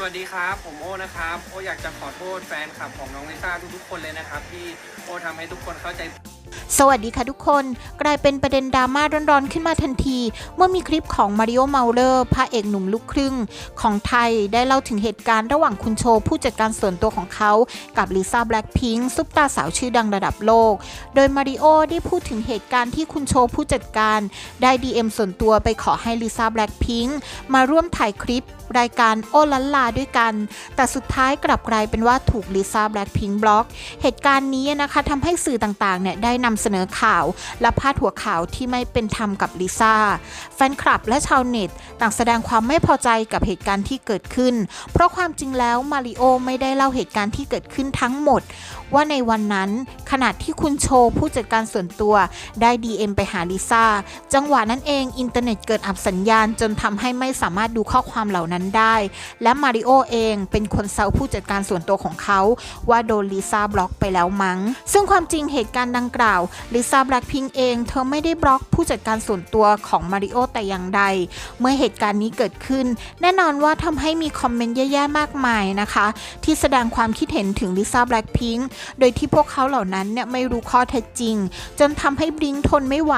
สวัสดีครับ ผมโอนะครับ โออยากจะขอโทษแฟนคลับของน้องลิซ่าทุกๆคนเลยนะครับ ที่โอทำให้ทุกคนเข้าใจ สวัสดีค่ะทุกคน กลายเป็นประเด็นดราม่าร้อนๆ ขึ้นมาทันที เมื่อมีคลิปของมาริโอเมาเลอร์พระเอกหนุ่มลูกครึ่ง ของไทยได้เล่าถึงเหตุการณ์ระหว่างคุณโชผู้จัดการส่วนตัวของเขา กับลิซ่าแบล็ k พิงค์ซุปตาสาวชื่อดังระดับโลก โดยมาริโอได้พูดถึงเหตุการณ์ที่คุณโชผู้จัดการ ได้ DM ส่วนตัวไปขอให้ลิซ่าแบล็ k พิงค์มาร่วมถ่ายคลิปรายการโอลันลาด้วยกัน แต่สุดท้ายกลับกลายเป็นว่าถูกลิซ่าแบล็ k พิงค์บล็อก เหตุการณ์นี้นะคะทำให้สื่อต่างๆเนี่ยได้นำเสนอข่าว และพาดหัวข่าวที่ไม่เป็นธรรมกับลิซ่า แฟนคลับและชาวเน็ตต่างแสดงความไม่พอใจกับเหตุการณ์ที่เกิดขึ้น เพราะความจริงแล้วมาริโอไม่ได้เล่าเหตุการณ์ที่เกิดขึ้นทั้งหมด ว่าในวันนั้นขณะที่คุณโชว์ผู้จัดการส่วนตัวได้ DM ไปหาลิซ่า จังหวะนั้นเองอินเทอร์เน็ตเกิดอับสัญญาณจนทำให้ไม่สามารถดูข้อความเหล่านั้นได้ และมาริโอเองเป็นคนเซาผู้จัดการส่วนตัวของเขา ว่าโดนลิซ่าบล็อกไปแล้วมั้ง ซึ่งความจริงเหตุการณ์ดังกล่าวลิซ่าแบล็ k พิงเอง เธอไม่ได้บล็อกผู้จัดการส่วนตัวของมาริโอแต่อย่างใด เมื่อเหตุการณ์นี้เกิดขึ้น แน่นอนว่าทำให้มีคอมเมนต์แย่ๆมากมายนะคะ ที่แสดงความคิดเห็นถึงลิซ่าแบล็ k พิงโดยที่พวกเขาเหล่านั้นเนี่ยไม่รู้ข้อเท็จจริง จนทำให้บลิงทนไม่ไหว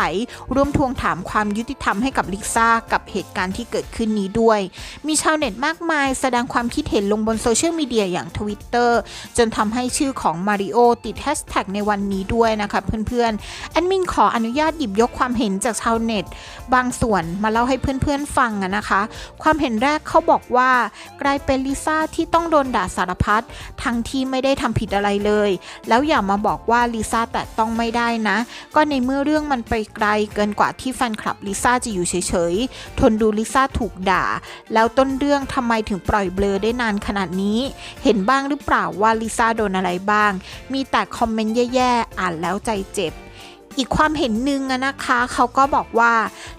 ร่วมทวงถามความยุติธรรมให้กับลิซ่ากับเหตุการณ์ที่เกิดขึ้นนี้ด้วย มีชาวเน็ตมากมาย แสดงความคิดเห็นลงบนโซเชียลมีเดียอย่าง Twitter จนทำให้ชื่อของมาริโอติดแฮชแท็กในวันนี้ด้วยนะคะเพื่อนๆแอดมินขออนุญาตหยิบยกความเห็นจากชาวเน็ต บางส่วนมาเล่าให้เพื่อนๆฟังอะนะคะ ความเห็นแรกเขาบอกว่ากลายเป็นลิซ่าที่ต้องโดนด่าสารพัดทั้งที่ไม่ได้ทำผิดอะไรเลย แล้วอย่ามาบอกว่าลิซ่าแต่ต้องไม่ได้นะ ก็ในเมื่อเรื่องมันไปไกลเกินกว่าที่แฟนคลับลิซ่าจะอยู่เฉยๆ ทนดูลิซ่าถูกด่า แล้วต้นเรื่องทำไมถึงปล่อยเบลอได้นานขนาดนี้ เห็นบ้างหรือเปล่าว่าลิซ่าโดนอะไรบ้าง มีแต่คอมเมนต์แย่ๆ อ่านแล้วใจเจ็บ อีกความเห็นหนึ่งนะคะ เขาก็บอกว่า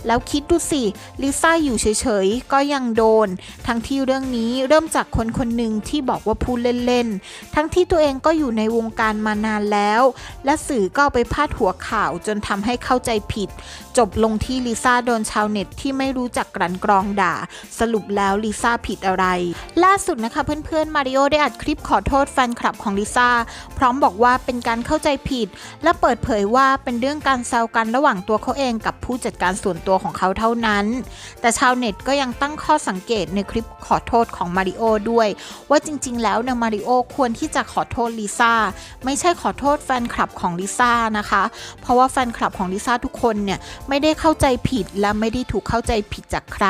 แล้วคิดดูสิลิซ่าอยู่เฉยๆ ก็ยังโดน ทั้งที่เรื่องนี้เริ่มจากคนคนหนึ่งที่บอกว่าพูดเล่นๆ ทั้งที่ตัวเองก็อยู่ในวงการมานานแล้ว และสื่อก็ไปพาดหัวข่าวจนทำให้เข้าใจผิด จบลงที่ลิซ่าโดนชาวเน็ตที่ไม่รู้จักกลั่นกรองด่า สรุปแล้วลิซ่าผิดอะไร ล่าสุดนะคะเพื่อนๆมาริโอได้อัดคลิปขอโทษแฟนคลับของลิซ่าพร้อมบอกว่าเป็นการเข้าใจผิด และเปิดเผยว่าเป็นเรื่องื่องการแซวกันระหว่างตัวเขาเองกับผู้จัดการส่วนตัวของเขาเท่านั้น แต่ชาวเน็ตก็ยังตั้งข้อสังเกตในคลิปขอโทษของมาริโอด้วย ว่าจริงๆ แล้วเนี่ยมาริโอควรที่จะขอโทษลิซ่าไม่ใช่ขอโทษแฟนคลับของลิซ่านะคะ เพราะว่าแฟนคลับของลิซ่าทุกคนเนี่ยไม่ได้เข้าใจผิดและไม่ได้ถูกเข้าใจผิดจากใคร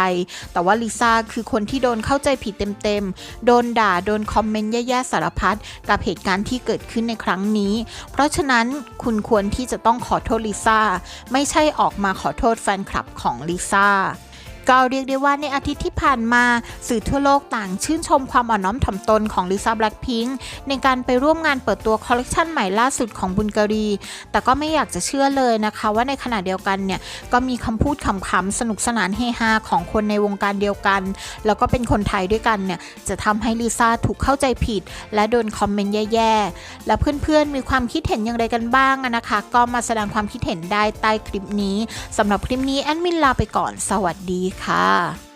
แต่ว่าลิซ่าคือคนที่โดนเข้าใจผิดเต็มๆ โดนด่า โดนคอมเมนต์แย่ๆสารพัดกับเหตุการณ์ที่เกิดขึ้นในครั้งนี้ เพราะฉะนั้นคุณควรที่จะต้องขอโทษลิซ่าไม่ใช่ออกมาขอโทษแฟนคลับของลิซ่า ก็เรียกได้ว่าในอาทิตย์ที่ผ่านมาสื่อทั่วโลกต่างชื่นชมความอ่อนน้อมถ่อมตนของลิซ่าแบล็ k พิงค์ในการไปร่วมงานเปิดตัวคอลเลกชันใหม่ล่าสุดของบุลการี แต่ก็ไม่อยากจะเชื่อเลยนะคะว่าในขณะเดียวกันเนี่ยก็มีคำพูดขำๆสนุกสนานเฮฮาของคนในวงการเดียวกัน แล้วก็เป็นคนไทยด้วยกันเนี่ยจะทำให้ลิซ่าถูกเข้าใจผิด และโดนคอมเมนต์แย่ๆ และเพื่อนๆมีความคิดเห็นอย่างไรกันบ้างนะคะ ก็มาแสดงความคิดเห็นได้ใต้คลิปนี้สำหรับคลิปนี้แอดมินลาไปก่อน สวัสดีค่ะ